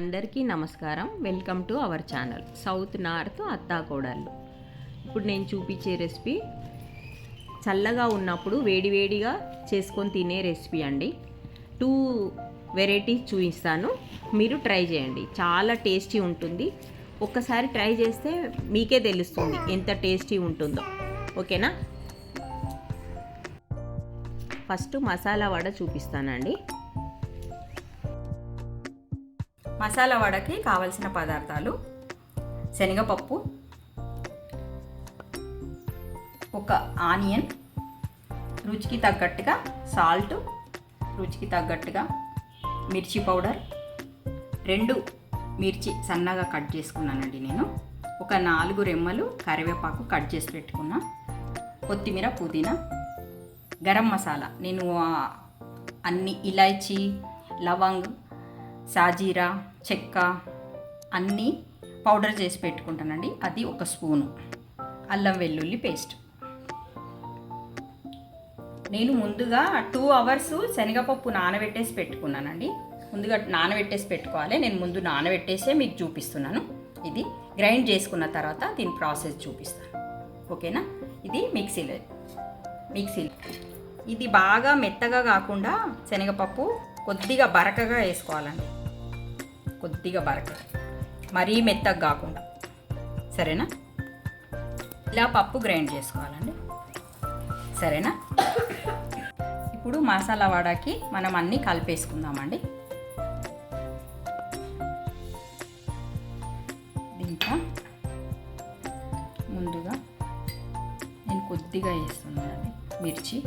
అందరికీ నమస్కారం. Welcome to our channel. South north అత్తాకోడళ్ళు. ఇప్పుడు నేను చూపించే రెసిపీ చల్లగా ఉన్నప్పుడు వేడివేడిగా చేసుకొని తినే రెసిపీ అండి. టూ వెరైటీస్ చూపిస్తాను. మీరు ట్రై చేయండి. చాలా టేస్టీ ఉంటుంది. ఒక్కసారి ట్రై చేస్తే మీకే తెలుస్తుంది ఎంత టేస్టీ ఉంటుందో. ఓకేనా? ఫస్ట్ మసాలా వడ చూపిస్తానండి. మసాలా వడకి కావలసిన పదార్థాలు శనగపప్పు ఒక ఆనియన్ రుచికి తగ్గట్టుగా సాల్ట్ రుచికి తగ్గట్టుగా మిర్చి పౌడర్ రెండు మిర్చి సన్నగా కట్ చేసుకున్నానండి నేను. ఒక నాలుగు రెమ్మలు కరివేపాకు కట్ చేసి పెట్టుకున్నా. కొత్తిమీర పుదీనా గరం మసాలా. నేను అన్ని ఇలాచీ లవంగ్ సాజీరా చెక్క అన్నీ పౌడర్ చేసి పెట్టుకుంటానండి. అది ఒక స్పూను. అల్లం వెల్లుల్లి పేస్ట్. నేను ముందుగా టూ అవర్స్ శనగపప్పు నానబెట్టేసి పెట్టుకున్నానండి. ముందుగా నానబెట్టేసి పెట్టుకోవాలి. నేను ముందు నానబెట్టేసే మీకు చూపిస్తున్నాను. ఇది గ్రైండ్ చేసుకున్న తర్వాత దీని ప్రాసెస్ చూపిస్తాను. ఓకేనా? ఇది మిక్సీలో మిక్సీలో. ఇది బాగా మెత్తగా కాకుండా శనగపప్పు కొద్దిగా బరకగా వేసుకోవాలండి. కొద్దిగా బరక మరీ మెత్తగా కాకుండా. సరేనా? ఇలా పప్పు గ్రైండ్ చేసుకోవాలండి. సరేనా? ఇప్పుడు మసాలా వడకి మనం అన్నీ కలిపేసుకుందామండి. దీంట్లో ముందుగా నేను కొద్దిగా వేస్తున్నానండి. మిర్చి.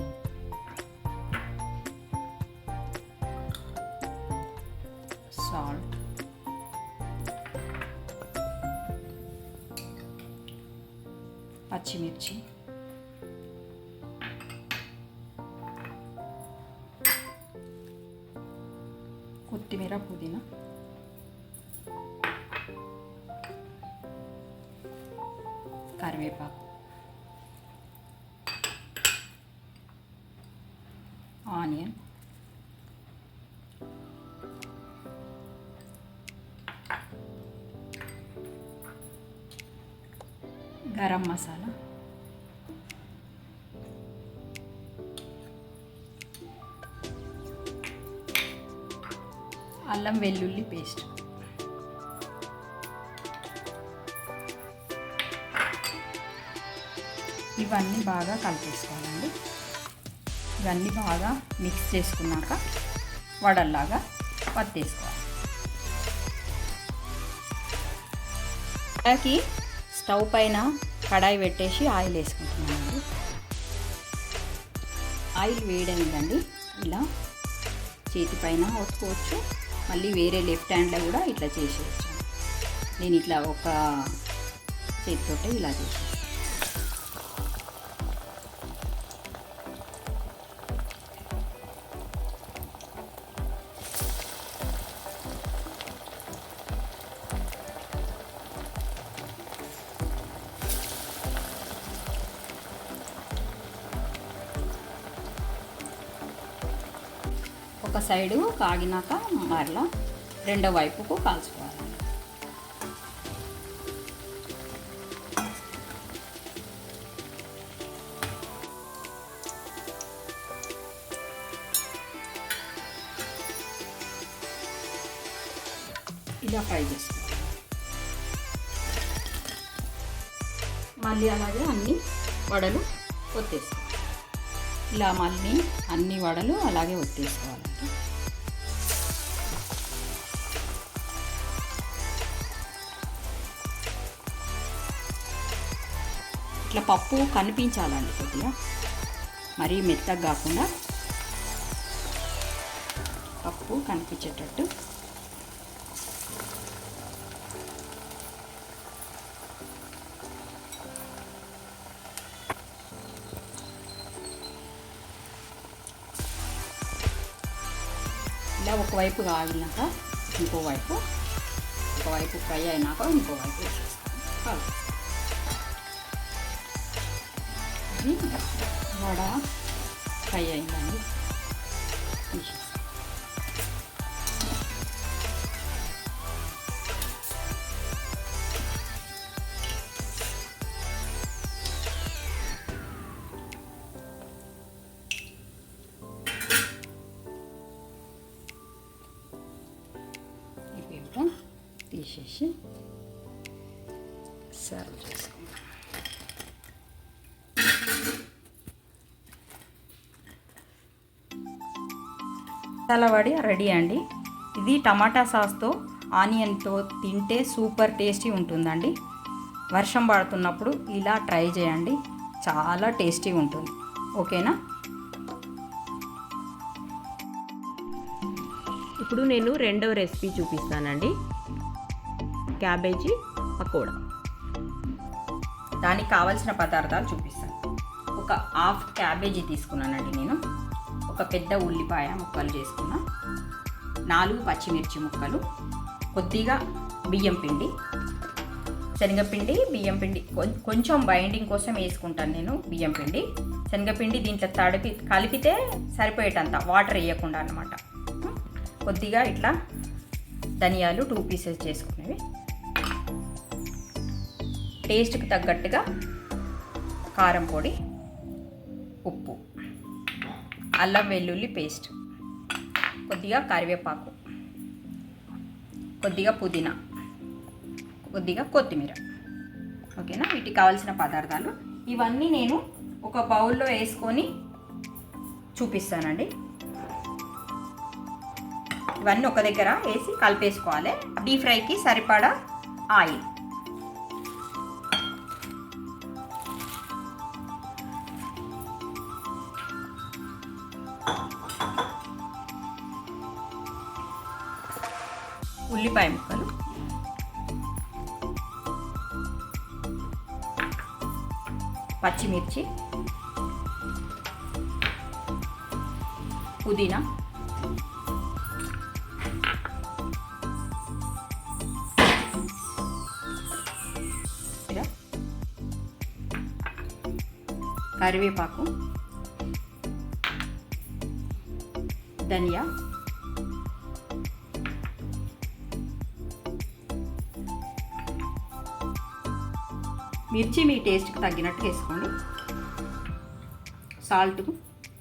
పచ్చిమిర్చి కొత్తిమీర పుదీనా కరివేపాకు ఆనియన్ గరం మసాలా. అల్లం వెల్లుల్లి పేస్ట్. ఇవన్నీ బాగా కలిపేసుకోవాలండి. ఇవన్నీ బాగా మిక్స్ చేసుకున్నాక వడల్లాగా పత్తేసుకోవాలి కడాయికి స్టవ్ పైన కడాయి పెట్టేసి ఆయిల్ వేసుకుంటున్నానండి. ఆయిల్ వేయడమేదండి ఇలా చేతి పైన ఒత్తుకోవచ్చు. మళ్ళీ వేరే లెఫ్ట్ హ్యాండ్లో కూడా ఇట్లా చేసేయచ్చు. నేను ఇట్లా ఒక చేతితోటే ఇలా చేసేస్తాను. సైడు కాగినాక మరలా రెండో వైపుకు కాల్చుకోవాలి. ఇలా ఫ్రై చేసుకోవాలి. మళ్ళీ అలాగే అన్ని వడలు కొత్తేస్తాం ఇలా మళ్ళీ అన్ని వడలు అలాగే ఒత్తేసుకోవాలండి ఇట్లా పప్పు కనిపించాలండి కొద్దిగా. మరీ మెత్తగా కాకుండా పప్పు కనిపించేటట్టు ఒకవైపు కాగినాక ఇంకోవైపు ఒకవైపు ఫ్రై అయినాక ఇంకోవైపు వేసేస్తాను. వడ ఫ్రై అయిందండి. తీసేసి సర్వ్ చేసుకుందాం తలవాడి రెడీ అండి ఇది టమాటా సాస్తో ఆనియన్తో తింటే సూపర్ టేస్టీ ఉంటుందండి. వర్షం పడుతున్నప్పుడు ఇలా ట్రై చేయండి. చాలా టేస్టీ ఉంటుంది. ఓకేనా ఇప్పుడు నేను రెండవ రెసిపీ చూపిస్తానండి. క్యాబేజీ పకోడా. దానికి కావాల్సిన పదార్థాలు చూపిస్తాను. ఒక హాఫ్ క్యాబేజీ తీసుకున్నానండి నేను. ఒక పెద్ద ఉల్లిపాయ ముక్కలు చేసుకున్నా. నాలుగు పచ్చిమిర్చి ముక్కలు. కొద్దిగా బియ్యం పిండి. శనగపిండి బియ్యం పిండి. కొంచెం బైండింగ్ కోసం వేసుకుంటాను నేను బియ్యం పిండి. శనగపిండి దీంట్లో తడిపి కలిపితే సరిపోయేటంత వాటర్ వేయకుండా అనమాట కొద్దిగా ఇట్లా ధనియాలు టూ పీసెస్ చేసుకునేవి. టేస్ట్కి తగ్గట్టుగా కారం పొడి ఉప్పు అల్లం వెల్లుల్లి పేస్ట్ కొద్దిగా కరివేపాకు కొద్దిగా పుదీనా కొద్దిగా కొత్తిమీర. ఓకేనా? వీటికి కావాల్సిన పదార్థాలు. ఇవన్నీ నేను ఒక బౌల్లో వేసుకొని చూపిస్తానండి. ఇవన్నీ ఒక దగ్గర వేసి కలిపేసుకోవాలి. డీప్ ఫ్రైకి సరిపడా ఆయిల్. ఉల్లిపాయ ముక్కలు. పచ్చిమిర్చి. పుదీనా. కరివేపాకు. ధనియా. మిర్చి మీ టేస్ట్కి తగ్గినట్టు వేసుకోండి. సాల్ట్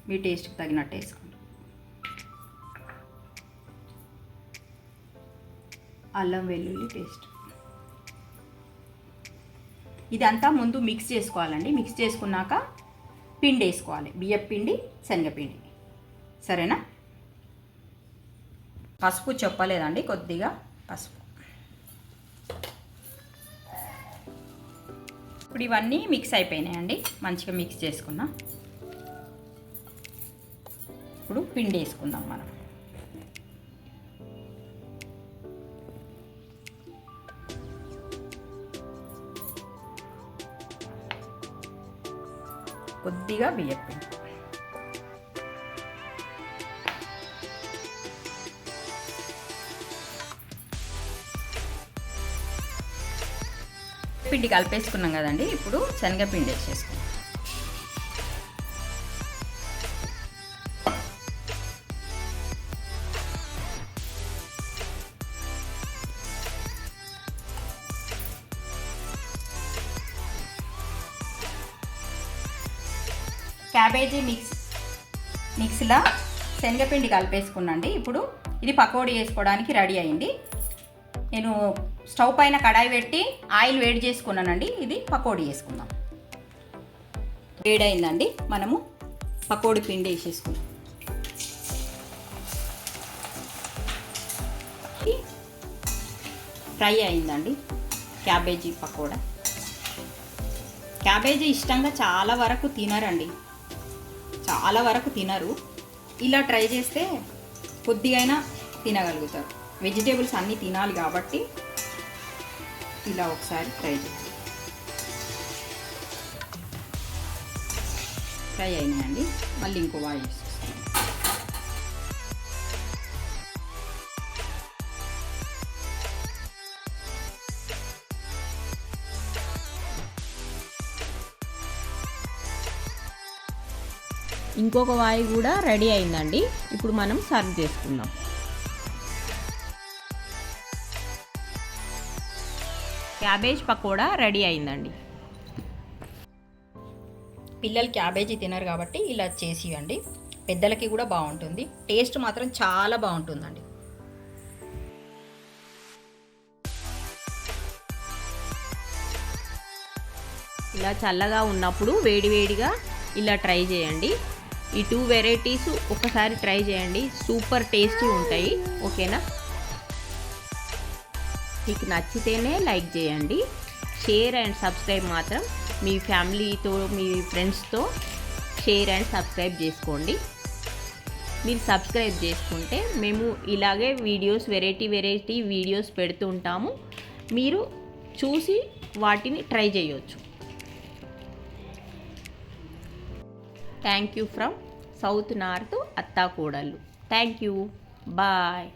మీ టేస్ట్కి తగినట్టు వేసుకోండి. అల్లం వెల్లుల్లి పేస్ట్. ఇదంతా ముందు మిక్స్ చేసుకోవాలండి. మిక్స్ చేసుకున్నాక పిండి వేసుకోవాలి. బియ్యం పిండి శనగపిండి. సరేనా? పసుపు చెప్పలేదండి కొద్దిగా పసుపు. ఇప్పుడు ఇవన్నీ మిక్స్ అయిపోయినాయండి. మంచిగా మిక్స్ చేసుకున్నాం ఇప్పుడు పిండి వేసుకుందాం మనం. కొద్దిగా బియ్యం పిండి కలిపేసుకున్నాం కదండి ఇప్పుడు శనగపిండి వేసేసుకున్నాం క్యాబేజీ మిక్స్ మిక్స్లా శనగపిండి కలిపేసుకున్నాండి. ఇప్పుడు ఇది పకోడీ వేసుకోవడానికి రెడీ అయింది. నేను స్టవ్ పైన కడాయి పెట్టి ఆయిల్ వేడి చేసుకున్నానండి. ఇది పకోడీ వేసుకుందాం వేడైందండి. మనము పకోడీ పిండి వేసేసుకుందాం. ఫ్రై అయిందండి. క్యాబేజీ పకోడా. క్యాబేజీ ఇష్టంగా చాలా వరకు తినరండి. చాలా వరకు తినరు. ఇలా ట్రై చేస్తే కొద్దిగైనా తినగలుగుతారు. వెజిటేబుల్స్ అన్నీ తినాలి కాబట్టి ఇలా ఒకసారి ట్రై చేయాలి ఫ్రై అయినాయండి. మళ్ళీ ఇంకో వాయి ఇంకొక వాయి కూడా రెడీ అయిందండి. ఇప్పుడు మనం సర్వ్ చేసుకుందాం. క్యాబేజ్ పకోడా రెడీ అయిందండి. పిల్లలు క్యాబేజీ తినరు కాబట్టి ఇలా చేసి ఇవ్వండి పెద్దలకి కూడా బాగుంటుంది. టేస్ట్ మాత్రం చాలా బాగుంటుందండి. ఇలా చల్లగా ఉన్నప్పుడు వేడివేడిగా ఇలా ట్రై చేయండి. ఈ టూ వెరైటీస్ ఒకసారి ట్రై చేయండి. సూపర్ టేస్టీ ఉంటాయి. ఓకేనా? మీకు నచ్చితేనే లైక్ చేయండి. షేర్ అండ్ సబ్స్క్రైబ్ మాత్రం మీ ఫ్యామిలీతో మీ ఫ్రెండ్స్తో షేర్ అండ్ సబ్స్క్రైబ్ చేసుకోండి. మీరు సబ్స్క్రైబ్ చేసుకుంటే మేము ఇలాగే వీడియోస్ వెరైటీ వెరైటీ వీడియోస్ పెడుతూ ఉంటాము. మీరు చూసి వాటిని ట్రై చేయొచ్చు. Thank you from south north అత్తాకోడళ్ళు. Thank you. Bye.